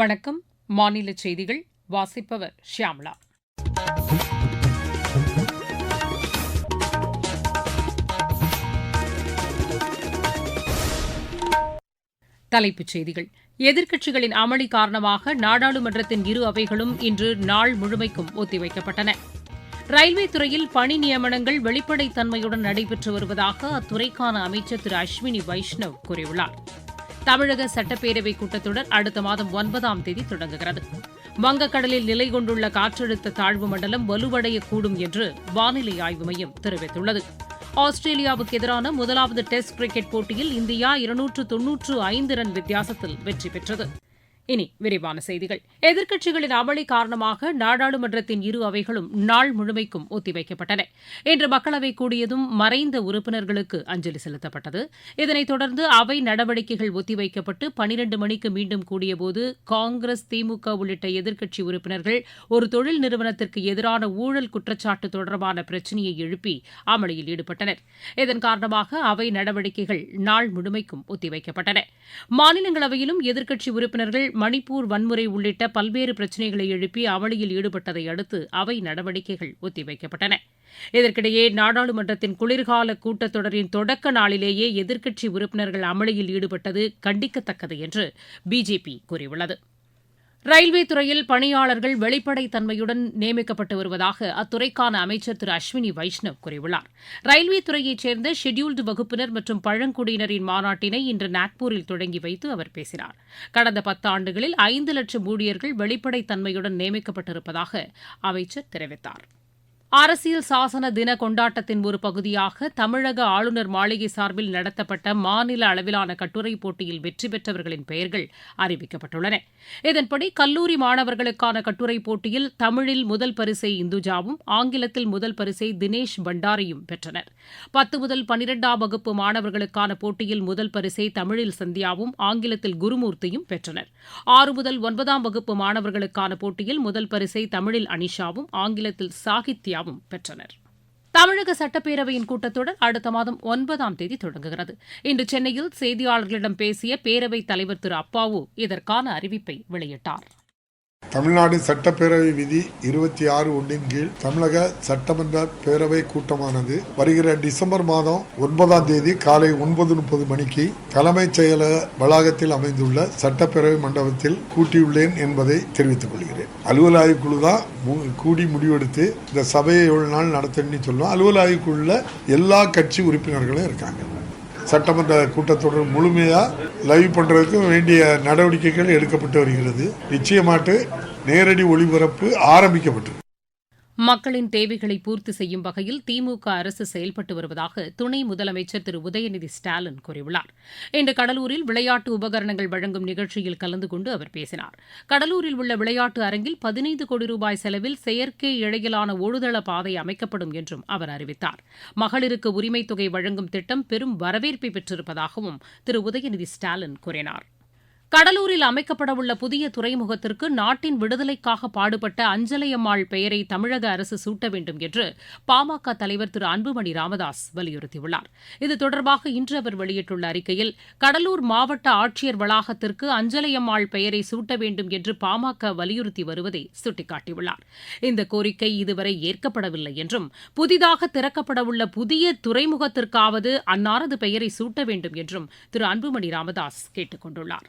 வணக்கம். மாநில செய்திகள் வாசிப்பவர் ஷியாம்லா. தலைப்புச் செய்திகள். எதிர்க்கட்சிகளின் அமளி காரணமாக நாடாளுமன்றத்தின் இரு அவைகளும் இன்று நாள் முழுமைக்கும் ஒத்திவைக்கப்பட்டன. ரயில்வே துறையில் பணி நியமனங்கள் வெளிப்படைத்தன்மையுடன் நடைபெற்று வருவதாக அத்துறைக்கான அமைச்சர் திரு அஸ்வினி வைஷ்ணவ் கூறியுள்ளார். தமிழக சட்டப்பேரவை கூட்டத்தொடர் அடுத்த மாதம் ஒன்பதாம் தேதி தொடங்குகிறது. வங்கக்கடலில் நிலை கொண்டுள்ள காற்றழுத்த தாழ்வு மண்டலம் வலுவடையக்கூடும் என்று வானிலை ஆய்வு மையம் தெரிவித்துள்ளது. ஆஸ்திரேலியாவுக்கு எதிரான முதலாவது டெஸ்ட் கிரிக்கெட் போட்டியில் இந்தியா இருநூற்று தொன்னூற்று ஐந்து ரன் வித்தியாசத்தில் வெற்றி பெற்றது. இனி விரிவான செய்திகள். எதிர்க்கட்சிகளின் அமளி காரணமாக நாடாளுமன்றத்தின் இரு அவைகளும் நாள் முழுமைக்கும் ஒத்திவைக்கப்பட்டன. இன்று மக்களவை கூடியதும் மறைந்த உறுப்பினர்களுக்கு அஞ்சலி செலுத்தப்பட்டது. இதனைத் தொடர்ந்து அவை நடவடிக்கைகள் ஒத்திவைக்கப்பட்டு பனிரண்டு மணிக்கு மீண்டும் கூடியபோது காங்கிரஸ் திமுக உள்ளிட்ட எதிர்க்கட்சி உறுப்பினர்கள் ஒரு தொழில் நிறுவனத்திற்கு எதிரான ஊழல் குற்றச்சாட்டு தொடர்பான பிரச்சினையை எழுப்பி அமளியில் ஈடுபட்டனர். இதன் காரணமாக அவை நடவடிக்கைகள் நாள் முழுமைக்கும் ஒத்திவைக்கப்பட்டன. மாநிலங்களவையிலும் எதிர்க்கட்சி உறுப்பினர்கள் மணிப்பூர் வன்முறை உள்ளிட்ட பல்வேறு பிரச்சினைகளை எழுப்பி அமளியில் ஈடுபட்டதை அடுத்து அவை நடவடிக்கைகள் ஒத்திவைக்கப்பட்டன. இதற்கிடையே நாடாளுமன்றத்தின் குளிர்கால கூட்டத்தொடரின் தொடக்க நாளிலேயே எதிர்க்கட்சி உறுப்பினர்கள் அமளியில் ஈடுபட்டது கண்டிக்கத்தக்கது என்று பிஜேபி கூறியுள்ளது. ரயில்வே துறையில் பணியாளர்கள் வெளிப்படைத்தன்மையுடன் நியமிக்கப்பட்டு வருவதாக அத்துறைக்கான அமைச்சர் திரு அஸ்வினி வைஷ்ணவ் கூறியுள்ளார். ரயில்வே துறையைச் சேர்ந்த ஷெட்யூல்டு வகுப்பினர் மற்றும் பழங்குடியினரின் மாநாட்டினை இன்று நாக்பூரில் தொடங்கி வைத்து அவர் பேசினார். கடந்த பத்தாண்டுகளில் ஐந்து லட்சம் ஊழியர்கள் வெளிப்படைத்தன்மையுடன் நியமிக்கப்பட்டிருப்பதாக அமைச்சர் தெரிவித்தார். அரசியல் சாசன தின கொண்டாட்டத்தின் ஒரு பகுதியாக தமிழக ஆளுநர் மாளிகை சார்பில் நடத்தப்பட்ட மாநில அளவிலான கட்டுரை போட்டியில் வெற்றி பெற்றவர்களின் பெயர்கள் அறிவிக்கப்பட்டுள்ளன. இதன்படி கல்லூரி மாணவர்களுக்கான கட்டுரை போட்டியில் தமிழில் முதல் பரிசை இந்துஜாவும் ஆங்கிலத்தில் முதல் பரிசை தினேஷ் பண்டாரியும் பெற்றனர். பத்து முதல் பனிரெண்டாம் வகுப்பு மாணவர்களுக்கான போட்டியில் முதல் பரிசை தமிழில் சந்தியாவும் ஆங்கிலத்தில் குருமூர்த்தியும் பெற்றனர். ஆறு முதல் ஒன்பதாம் வகுப்பு மாணவர்களுக்கான போட்டியில் முதல் பரிசை தமிழில் அனிஷாவும் ஆங்கிலத்தில் சாகித்யா இந்தியாவும் பெற்றனர். தமிழக சட்டப்பேரவையின் கூட்டத்தொடர் அடுத்த மாதம் ஒன்பதாம் தேதி தொடங்குகிறது. இன்று சென்னையில் செய்தியாளர்களிடம் பேசிய பேரவைத் தலைவர் திரு அப்பாவு இதற்கான அறிவிப்பை வெளியிட்டார். தமிழ்நாடு சட்டப்பேரவை விதி இருபத்தி ஆறு ஒன்றின் கீழ் தமிழக சட்டமன்ற பேரவை கூட்டமானது வருகிற டிசம்பர் மாதம் ஒன்பதாம் தேதி காலை ஒன்பது முப்பது மணிக்கு தலைமைச் செயலக வளாகத்தில் அமைந்துள்ள சட்டப்பேரவை மண்டபத்தில் கூட்டியுள்ளேன் என்பதை தெரிவித்துக் கொள்கிறேன். அலுவல் ஆய்வுக்குழு தான் கூடி முடிவெடுத்து இந்த சபையை எவ்வளவு நாள் நடத்தணும்னு சொல்லுவோம் அலுவல் ஆய்வுக்குழுல எல்லா கட்சி உறுப்பினர்களும் இருக்காங்க. சட்டமன்ற கூட்டத்தொடர் முழுமையாக லைவ் பண்ணுறதுக்கும் வேண்டிய நடவடிக்கைகள் எடுக்கப்பட்டு வருகிறது. நிச்சயமாட்டு நேரடி ஒளிபரப்பு ஆரம்பிக்கப்பட்டது மக்களின் தேவைகளை பூர்த்தி செய்யும் வகையில் திமுக அரசு செயல்பட்டு வருவதாக துணை முதலமைச்சர் திரு. உதயநிதி ஸ்டாலின் கூறியுள்ளார். இன்று கடலூரில் விளையாட்டு உபகரணங்கள் வழங்கும் நிகழ்ச்சியில் கலந்து கொண்டு அவர் பேசினார். கடலூரில் உள்ள விளையாட்டு அரங்கில் பதினைந்து கோடி ரூபாய் செலவில் செயற்கை இழையிலான ஓடுதள பாதை அமைக்கப்படும் என்றும் அவர் அறிவித்தார். மகளிருக்கு உரிமைத் தொகை வழங்கும் திட்டம் பெரும் வரவேற்பை பெற்றிருப்பதாகவும் திரு. உதயநிதி ஸ்டாலின் கூறினார். கடலூரில் அமைக்கப்படவுள்ள புதிய துறைமுகத்திற்கு நாட்டின் விடுதலைக்காக பாடுபட்ட அஞ்சலையம்மாள் பெயரை தமிழக அரசு சூட்ட வேண்டும் என்று பாமக தலைவர் திரு அன்புமணி ராமதாஸ் வலியுறுத்தியுள்ளார். இது தொடர்பாக இன்று அவர் வெளியிட்டுள்ள அறிக்கையில் கடலூர் மாவட்ட ஆட்சியர் வளாகத்திற்கு அஞ்சலையம்மாள் பெயரை சூட்ட வேண்டும் என்று பாமக வலியுறுத்தி வருவதை சுட்டிக்காட்டியுள்ளார். இந்த கோரிக்கை இதுவரை ஏற்கப்படவில்லை என்றும் புதிதாக திறக்கப்படவுள்ள புதிய துறைமுகத்திற்காவது அன்னாரது பெயரை சூட்ட வேண்டும் என்றும் திரு அன்புமணி ராமதாஸ் கேட்டுக் கொண்டுள்ளார்.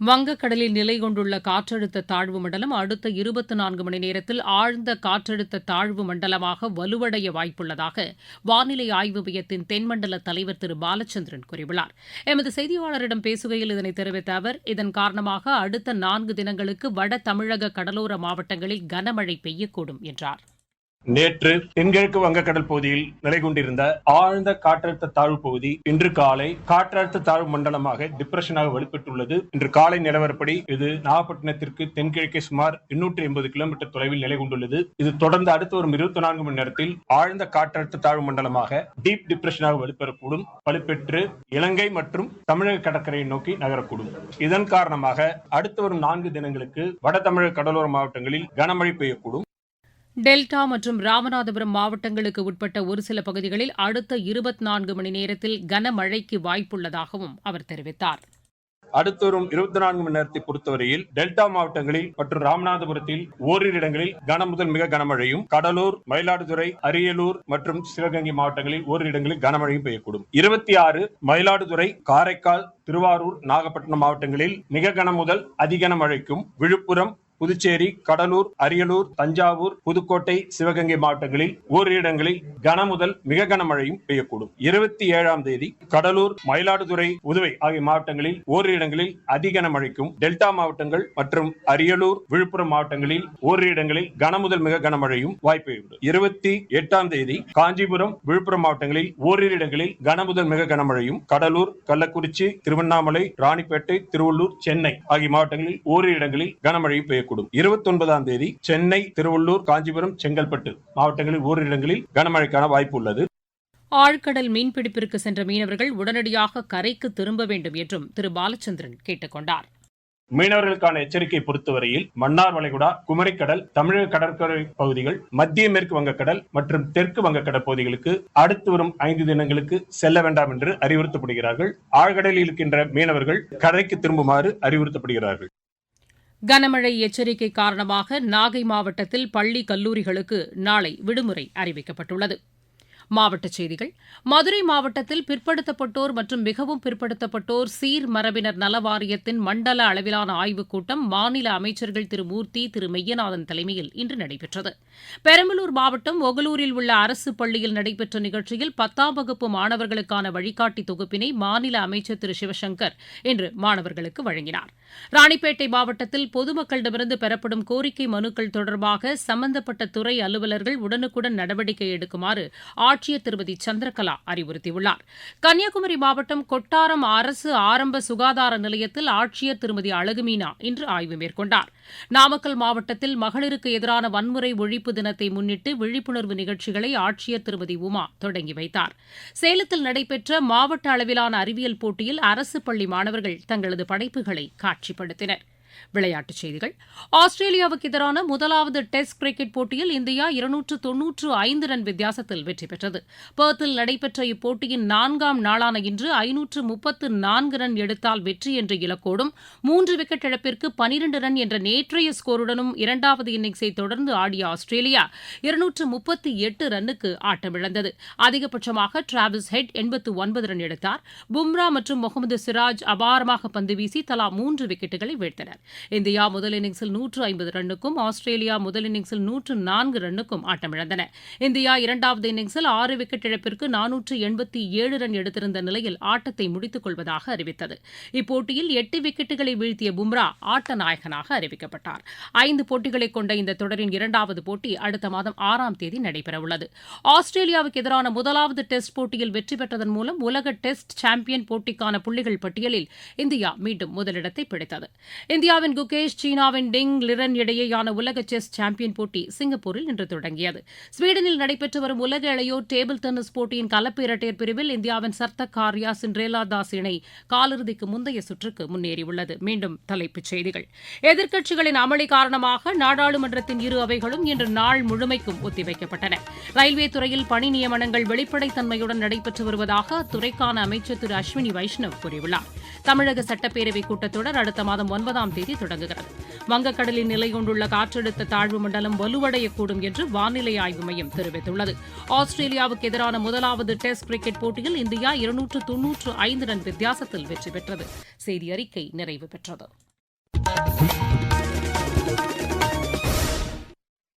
வங்கக்கடலில் நிலை கொண்டுள்ள காற்றழுத்த தாழ்வு மண்டலம் அடுத்த இருபத்தி நான்கு மணி நேரத்தில் ஆழ்ந்த காற்றழுத்த தாழ்வு மண்டலமாக வலுவடைய வாய்ப்புள்ளதாக வானிலை ஆய்வு மையத்தின் தென்மண்டல தலைவர் திரு பாலச்சந்திரன் கூறியுள்ளார். எமது செய்தியாளரிடம் பேசுகையில் இதனை தெரிவித்த அவர் இதன் காரணமாக அடுத்த நான்கு தினங்களுக்கு வட தமிழக கடலோர மாவட்டங்களில் கனமழை பெய்யக்கூடும் என்றார். நேற்று தென்கிழக்கு வங்கக்கடல் பகுதியில் நிலை கொண்டிருந்த ஆழ்ந்த காற்றழுத்த தாழ்வு பகுதி இன்று காலை காற்றழுத்த தாழ்வு மண்டலமாக டிப்ரெஷனாக வலுப்பெற்றுள்ளது. இன்று காலை நிலவரப்படி இது நாகப்பட்டினத்திற்கு தென்கிழக்கே சுமார் எண்ணூற்றி எண்பது கிலோமீட்டர் தொலைவில் நிலை கொண்டுள்ளது. இது தொடர்ந்து அடுத்து வரும் இருபத்தி நான்கு மணி நேரத்தில் ஆழ்ந்த காற்றழுத்த தாழ்வு மண்டலமாக டீப் டிப்ரெஷனாக வலுப்பெறக்கூடும். வலுப்பெற்று இலங்கை மற்றும் தமிழக கடற்கரையை நோக்கி நகரக்கூடும். இதன் காரணமாக அடுத்து வரும் நான்கு தினங்களுக்கு வட தமிழக கடலோர மாவட்டங்களில் கனமழை பெய்யக்கூடும். டெல்டா மற்றும் ராமநாதபுரம் மாவட்டங்களுக்கு உட்பட்ட ஒரு சில பகுதிகளில் அடுத்த இருபத்தி நான்கு மணி நேரத்தில் கனமழைக்கு வாய்ப்புள்ளதாகவும் அவர் தெரிவித்தார். அடுத்த வரும் இருபத்தி நான்கு மணி நேரத்தை பொறுத்தவரையில் டெல்டா மாவட்டங்களில் மற்றும் ராமநாதபுரத்தில் ஓரிரு இடங்களில் கன முதல் மிக கனமழையும் கடலூர் மயிலாடுதுறை அரியலூர் மற்றும் சிவகங்கை மாவட்டங்களில் ஓரிரு இடங்களில் கனமழையும் பெய்யக்கூடும். இருபத்தி ஆறு மயிலாடுதுறை காரைக்கால் திருவாரூர் நாகப்பட்டினம் மாவட்டங்களில் மிக கன முதல் அதிகன மழைக்கும் விழுப்புரம் புதுச்சேரி கடலூர் அரியலூர் தஞ்சாவூர் புதுக்கோட்டை சிவகங்கை மாவட்டங்களில் ஓரிரு இடங்களில் கன முதல் மிக கனமழையும் பெய்யக்கூடும். இருபத்தி ஏழாம் தேதி கடலூர் மயிலாடுதுறை புதுவை ஆகிய மாவட்டங்களில் ஓரிரு இடங்களில் அதிகன மழைக்கும் டெல்டா மாவட்டங்கள் மற்றும் அரியலூர் விழுப்புரம் மாவட்டங்களில் ஓரிரு இடங்களில் கன முதல் மிக கனமழையும் வாய்ப்பு உண்டு. இருபத்தி எட்டாம் தேதி காஞ்சிபுரம் விழுப்புரம் மாவட்டங்களில் ஓரிரு இடங்களில் கன முதல் மிக கனமழையும் கடலூர் கள்ளக்குறிச்சி திருவண்ணாமலை ராணிப்பேட்டை திருவள்ளூர் சென்னை ஆகிய மாவட்டங்களில் ஓரிரு இடங்களில் கனமழையும் பெய்யக்கூடும். இருபத்தி ஒன்பதாம் தேதி சென்னை திருவள்ளூர் காஞ்சிபுரம் செங்கல்பட்டு மாவட்டங்களில் ஓரிரு இடங்களில் கனமழைக்கான வாய்ப்பு உள்ளது. ஆழ்கடல் மீன்பிடிப்பிற்கு சென்ற மீனவர்கள் உடனடியாக கரைக்கு திரும்ப வேண்டும் என்றும் திரு. பாலச்சந்திரன் கேட்டுக் கொண்டார். மீனவர்களுக்கான எச்சரிக்கை பொறுத்தவரையில் மன்னார் வளைகுடா குமரிக்கடல் தமிழக கடற்கரை பகுதிகள் மத்திய மேற்கு வங்கக்கடல் மற்றும் தெற்கு வங்கக்கடல் பகுதிகளுக்கு அடுத்து வரும் ஐந்து தினங்களுக்கு செல்ல வேண்டாம் என்று அறிவுறுத்தப்படுகிறார்கள். ஆழ்கடலில் இருக்கின்ற மீனவர்கள் கரைக்கு திரும்புமாறு அறிவுறுத்தப்படுகிறார்கள். கனமழை எச்சரிக்கை காரணமாக நாகை மாவட்டத்தில் பள்ளி கல்லூரிகளுக்கு நாளை விடுமுறை அறிவிக்கப்பட்டுள்ளது. மாவட்டச் செய்திகள். மதுரை மாவட்டத்தில் பிற்படுத்தப்பட்டோர் மற்றும் மிகவும் பிற்படுத்தப்பட்டோர் சீர் மரபினர் நல வாரியத்தின் மண்டல அளவிலான ஆய்வுக் கூட்டம் மாநில அமைச்சர்கள் திரு. மூர்த்தி திரு. மெய்யநாதன் தலைமையில் இன்று நடைபெற்றது. பெரம்பலூர் மாவட்டம் ஒகலூரில் உள்ள அரசு பள்ளியில் நடைபெற்ற நிகழ்ச்சியில் பத்தாம் வகுப்பு மாணவர்களுக்கான வழிகாட்டி தொகுப்பினை மாநில அமைச்சர் திரு. சிவசங்கர் இன்று மாணவர்களுக்கு வழங்கினார். ராணிப்பேட்டை மாவட்டத்தில் பொதுமக்களிடமிருந்து பெறப்படும் கோரிக்கை மனுக்கள் தொடர்பாக சம்பந்தப்பட்ட துறை அலுவலர்கள் உடனுக்குடன் நடவடிக்கை எடுக்குமாறு ஆட்சி ஆட்சியர் திருமதி சந்திரகலா அறிவுறுத்தியுள்ளார். கன்னியாகுமரி மாவட்டம் கொட்டாரம் அரசு ஆரம்ப சுகாதார நிலையத்தில் ஆட்சியர் திருமதி அழகுமீனா இன்று ஆய்வு மேற்கொண்டார். நாமக்கல் மாவட்டத்தில் மகளிருக்கு எதிரான வன்முறை ஒழிப்பு தினத்தை முன்னிட்டு விழிப்புணர்வு நிகழ்ச்சிகளை ஆட்சியர் திருமதி உமா தொடங்கி வைத்தார். சேலத்தில் நடைபெற்ற மாவட்ட அளவிலான அறிவியல் போட்டியில் அரசு பள்ளி மாணவர்கள் தங்களது படைப்புகளை காட்சிப்படுத்தினர். விளையாட்டுச் செய்திகள். ஆஸ்திரேலியாவுக்கு எதிரான முதலாவது டெஸ்ட் கிரிக்கெட் போட்டியில் இந்தியா இருநூற்று தொன்னூற்று ஐந்து ரன் வித்தியாசத்தில் வெற்றி பெற்றது. பெர்த்தில் நடைபெற்ற இப்போட்டியின் நான்காம் நாளான இன்று ஐநூற்று முப்பத்து நான்கு ரன் எடுத்தால் வெற்றி என்ற இலக்கோடும் மூன்று விக்கெட் இழப்பிற்கு பனிரண்டு ரன் என்ற நேற்றைய ஸ்கோருடனும் இரண்டாவது இன்னிங்ஸை தொடர்ந்து ஆடிய ஆஸ்திரேலியா இருநூற்று முப்பத்தி எட்டு ரன்னுக்கு ஆட்டமிழந்தது அதிகபட்சமாக டிராவிஸ் ஹெட் எண்பத்து ஒன்பது ரன் எடுத்தார். பும்ரா மற்றும் முகமது சிராஜ் அபாரமாக பந்து வீசி தலா மூன்று விக்கெட்டுகளை வீழ்த்தனர். இந்தியா முதல் இன்னிங்ஸில் நூற்று ஐம்பது ரன்னுக்கும் ஆஸ்திரேலியா முதல் இன்னிங்ஸில் நூற்று நான்கு ரன்னுக்கும் ஆட்டமிழந்தன. இந்தியா இரண்டாவது இன்னிங்ஸில் ஆறு விக்கெட் இழப்பிற்கு நானூற்று எண்பத்தி ஏழு ரன் எடுத்திருந்த நிலையில் ஆட்டத்தை முடித்துக் கொள்வதாக அறிவித்தது. இப்போட்டியில் எட்டு விக்கெட்டுகளை வீழ்த்திய பும்ரா ஆட்ட நாயகனாக அறிவிக்கப்பட்டார். ஐந்து போட்டிகளை கொண்ட இந்த தொடரின் இரண்டாவது போட்டி அடுத்த மாதம் ஆறாம் தேதி நடைபெறவுள்ளது. ஆஸ்திரேலியாவுக்கு எதிரான முதலாவது டெஸ்ட் போட்டியில் வெற்றி பெற்றதன் மூலம் உலக டெஸ்ட் சாம்பியன் போட்டிக்கான புள்ளிகள் பட்டியலில் இந்தியா மீண்டும் முதலிடத்தை பிடித்தது. இந்தியா இந்தியாவின் குகேஷ் சீனாவின் டிங் லிரன் இடையேயான உலக செஸ் சாம்பியன் போட்டி சிங்கப்பூரில் இன்று தொடங்கியது. ஸ்வீடனில் நடைபெற்று வரும் உலக இளையோர் டேபிள் டென்னிஸ் போட்டியின் கலப்பு இரட்டையர் பிரிவில் இந்தியாவின் சர்த்தக் காரியா சின்ரேலா தாஸ் இணை காலிறுதிக்கு முந்தைய சுற்றுக்கு முன்னேறியுள்ளது. மீண்டும் தலைப்புச் செய்திகள். எதிர்க்கட்சிகளின் அமளி காரணமாக நாடாளுமன்றத்தின் இரு அவைகளும் இன்று நாள் முழுமைக்கும் ஒத்திவைக்கப்பட்டன. ரயில்வே துறையில் பணி நியமனங்கள் வெளிப்படைத்தன்மையுடன் நடைபெற்று வருவதாக அத்துறைக்கான அமைச்சர் திரு அஸ்வினி வைஷ்ணவ் கூறியுள்ளார். தமிழக சட்டப்பேரவை கூட்டத்தொடர் அடுத்த மாதம் ஒன்பதாம் தேதி தொடங்குகிறது. வங்கக்கடலில் நிலை கொண்டுள்ள காற்றழுத்த தாழ்வு மண்டலம் வலுவடையக்கூடும் என்று வானிலை ஆய்வு மையம் தெரிவித்துள்ளது. ஆஸ்திரேலியாவுக்கு எதிரான முதலாவது டெஸ்ட் கிரிக்கெட் போட்டியில் இந்தியா இருநூற்று தொன்னூற்று ஐந்து ரன் வித்தியாசத்தில் வெற்றி பெற்றது. செய்தி அறிக்கை நிறைவு பெற்றது.